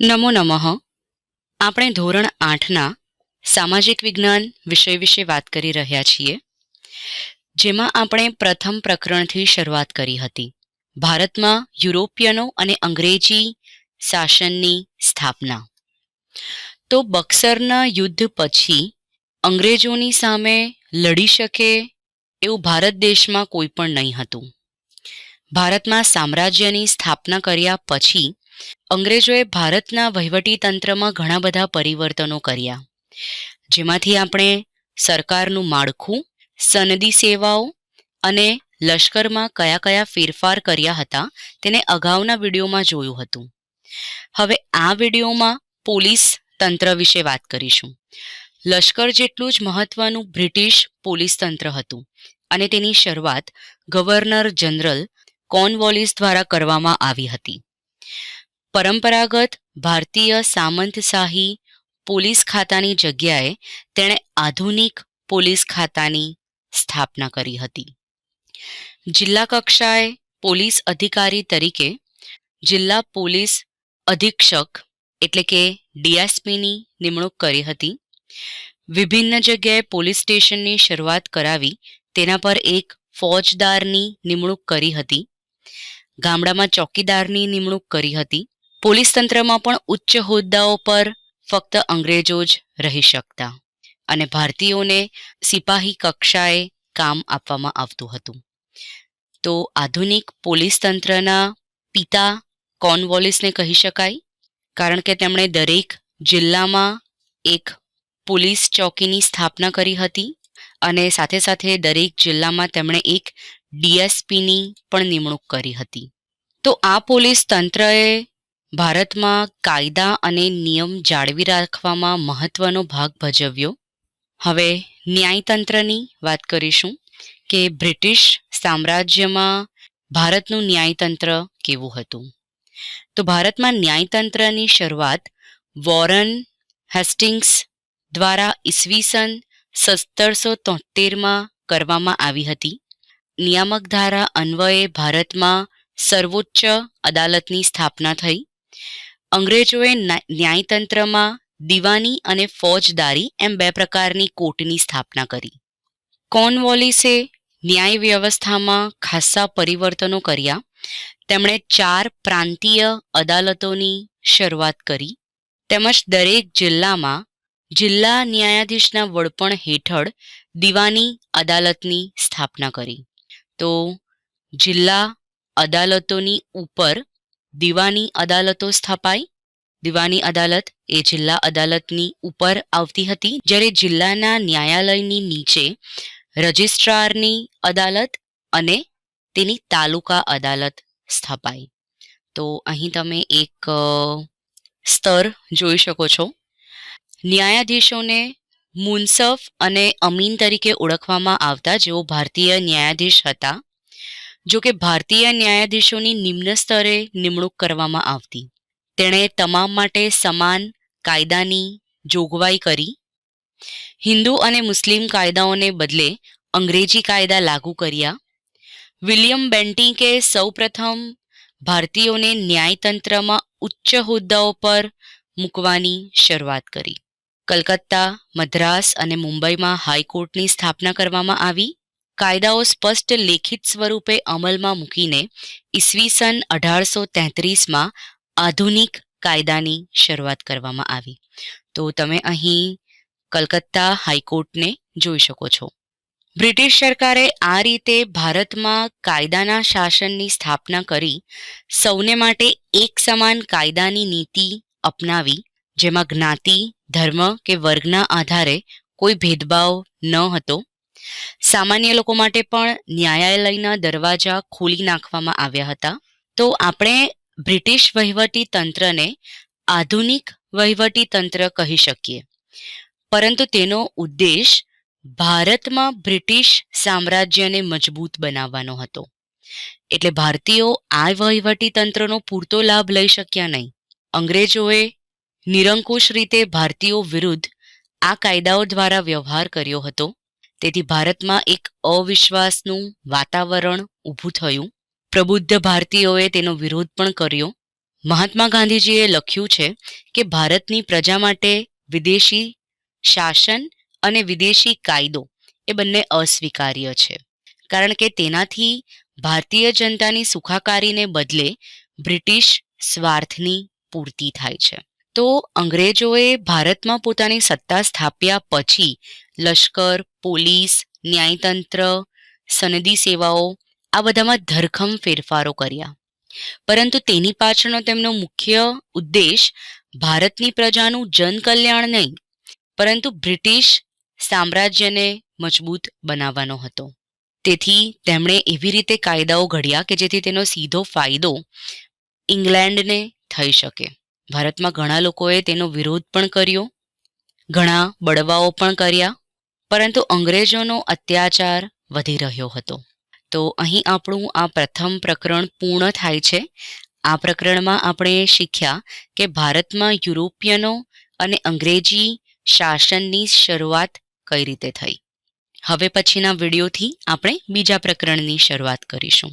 નમો નમઃ. આપણે ધોરણ આઠના સામાજિક વિજ્ઞાન વિષય વિશે વાત કરી રહ્યા છીએ, જેમાં આપણે પ્રથમ પ્રકરણથી શરૂઆત કરી હતી. ભારતમાં યુરોપિયનો અને અંગ્રેજી શાસનની સ્થાપના. તો બક્સરના યુદ્ધ પછી અંગ્રેજોની સામે લડી શકે એવું ભારત દેશમાં કોઈ પણ નહીં હતું. ભારતમાં સામ્રાજ્યની સ્થાપના કર્યા પછી અંગ્રેજોએ ભારતના વહીવટી તંત્રમાં ઘણા બધા પરિવર્તનો કર્યા. જેમાંથી આપણે સરકારનું માળખું, સનદી સેવાઓ અને લશ્કરમાં કયા કયા ફેરફાર કર્યા હતા તેને અગાઉના વિડીયોમાં જોયું હતું. હવે આ વિડીયોમાં પોલીસ તંત્ર વિશે વાત કરીશું. લશ્કર જેટલું જ મહત્વનું બ્રિટિશ પોલીસ તંત્ર હતું અને તેની શરૂઆત ગવર્નર જનરલ કોનવોલિસ દ્વારા કરવામાં આવી હતી. પરંપરાગત ભારતીય સામંતશાહી પોલીસ ખાતાની જગ્યાએ તેણે આધુનિક પોલીસ ખાતાની સ્થાપના કરી હતી. જિલ્લા કક્ષાએ પોલીસ અધિકારી તરીકે જિલ્લા પોલીસ અધિક્ષક એટલે કે ડીએસપીની નિમણૂક કરી હતી. વિભિન્ન જગ્યાએ પોલીસ સ્ટેશનની શરૂઆત કરાવી તેના પર એક ફોજદારની નિમણૂક કરી હતી. ગામડામાં ચોકીદારની નિમણૂક કરી હતી. પોલીસ તંત્રમાં પણ ઉચ્ચ હોદ્દાઓ પર ફક્ત અંગ્રેજો જ રહી શકતા અને ભારતીયોને સિપાહી કક્ષાએ કામ આપવામાં આવતું હતું. તો આધુનિક પોલીસ તંત્રના પિતા કોર્નવોલિસને કહી શકાય? કારણ કે તેમણે દરેક જિલ્લામાં એક પોલીસ ચોકીની સ્થાપના કરી હતી અને સાથે સાથે દરેક જિલ્લામાં તેમણે એક ડીએસપીની પણ નિમણૂક કરી હતી. તો આ પોલીસ તંત્રએ ભારતમાં કાયદા અને નિયમ જાળવી રાખવામાં મહત્વનો ભાગ ભજવ્યો. હવે ન્યાયતંત્રની વાત કરીશું કે બ્રિટિશ સામ્રાજ્યમાં ભારતનું ન્યાયતંત્ર કેવું હતું. તો ભારતમાં ન્યાયતંત્રની શરૂઆત વોરન હેસ્ટિંગ્સ દ્વારા ઈસવીસન સત્તરસો તોતેરમાં કરવામાં આવી હતી. નિયામક ધારા અન્વયે ભારતમાં સર્વોચ્ચ અદાલતની સ્થાપના થઈ. અંગ્રેજોએ ન્યાયતંત્રમાં દિવાની અને ફોજદારી એમ બે પ્રકારની કોર્ટની સ્થાપના કરી. કોર્નવોલિસે ન્યાય વ્યવસ્થામાં ખાસ્સા પરિવર્તનો કર્યા. તેમણે ચાર પ્રાંતીય અદાલતોની શરૂઆત કરી. તેમજ દરેક જિલ્લામાં જિલ્લા ન્યાયાધીશના વડપણ હેઠળ દિવાની અદાલતની સ્થાપના કરી. તો જિલ્લા અદાલતોની ઉપર દિવાની અદાલતો સ્થપાઈ. દિવાની અદાલત એ જિલ્લા અદાલતની ઉપર આવતી હતી, જ્યારે જિલ્લાના ન્યાયાલયની નીચે રજિસ્ટ્રારની અદાલત અને તેની તાલુકા અદાલત સ્થપાઈ. તો અહીં તમે એક સ્તર જોઈ શકો છો. ન્યાયાધીશોને મુનસફ અને અમીન તરીકે ઓળખવામાં આવતા જેઓ ભારતીય ન્યાયાધીશ હતા. જો કે ભારતીય ન્યાયાધીશોની નિમ્ન સ્તરે નિમણૂક કરવામાં આવતી. તેણે તમામ માટે સમાન કાયદાની જોગવાઈ કરી. હિન્દુ અને મુસ્લિમ કાયદાઓને બદલે અંગ્રેજી કાયદા લાગુ કર્યા. વિલિયમ બેન્ટિંકે સૌપ્રથમ ભારતીયોને ન્યાયતંત્રમાં ઉચ્ચ હોદ્દાઓ પર મૂકવાની શરૂઆત કરી. કલકત્તા, મદ્રાસ અને મુંબઈમાં હાઈકોર્ટની સ્થાપના કરવામાં આવી. કાયદાઓ સ્પષ્ટ લેખિત સ્વરૂપે અમલમાં મૂકીને ઈસવીસન અઢારસો તેત્રીસમાં આધુનિક કાયદાની શરૂઆત કરવામાં આવી. તો તમે અહીં કલકત્તા હાઈકોર્ટને જોઈ શકો છો. બ્રિટિશ સરકારે આ રીતે ભારતમાં કાયદાના શાસનની સ્થાપના કરી સૌને માટે એક સમાન કાયદાની નીતિ અપનાવી, જેમાં જ્ઞાતિ, ધર્મ કે વર્ગના આધારે કોઈ ભેદભાવ ન હતો સામાન્ય લોકો માટે પણ ન્યાયાલયના દરવાજા ખોલી નાખવામાં આવ્યા હતા. તો આપણે બ્રિટિશ વહીવટી તંત્રને આધુનિક વહીવટી તંત્ર કહી શકીએ. પરંતુ તેનો ઉદ્દેશ ભારતમાં બ્રિટિશ સામ્રાજ્યને મજબૂત બનાવવાનો હતો. એટલે ભારતીયો આ વહીવટી તંત્રનો પૂરતો લાભ લઈ શક્યા નહીં. અંગ્રેજોએ નિરંકુશ રીતે ભારતીયો વિરુદ્ધ આ કાયદાઓ દ્વારા વ્યવહાર કર્યો હતો. તેથી ભારતમાં એક અવિશ્વાસનું વાતાવરણ ઊભું થયું. પ્રબુદ્ધ ભારતીયોએ તેનો વિરોધ પણ કર્યો. મહાત્મા ગાંધીજીએ લખ્યું છે કે ભારતની પ્રજા માટે વિદેશી શાસન અને વિદેશી કાયદો એ બંને અસ્વીકાર્ય છે. કારણ કે તેનાથી ભારતીય જનતાની સુખાકારીને બદલે બ્રિટિશ સ્વાર્થની પૂર્તિ થાય છે. તો અંગ્રેજોએ ભારતમાં પોતાની સત્તા સ્થાપ્યા પછી લશ્કર, પોલીસ, ન્યાયતંત્ર, સનદી સેવાઓ આ બધામાં ધરખમ ફેરફારો કર્યા. પરંતુ તેની પાછળનો તેમનો મુખ્ય ઉદ્દેશ ભારતની પ્રજાનું જનકલ્યાણ નહીં, પરંતુ બ્રિટિશ સામ્રાજ્યને મજબૂત બનાવવાનો હતો. તેથી તેમણે એવી રીતે કાયદાઓ ઘડ્યા કે જેથી તેનો સીધો ફાયદો ઇંગ્લેન્ડને થઈ શકે. ભારતમાં ઘણા લોકોએ તેનો વિરોધ પણ કર્યો, ઘણા બળવાઓ પણ કર્યા, પરંતુ અંગ્રેજોનો અત્યાચાર વધી રહ્યો હતો. તો અહીં આપણું આ પ્રથમ પ્રકરણ પૂર્ણ થાય છે. આ પ્રકરણમાં આપણે શીખ્યા કે ભારતમાં યુરોપિયનો અને અંગ્રેજી શાસનની શરૂઆત કઈ રીતે થઈ. હવે પછીના વિડીયોથી આપણે બીજા પ્રકરણની શરૂઆત કરીશું.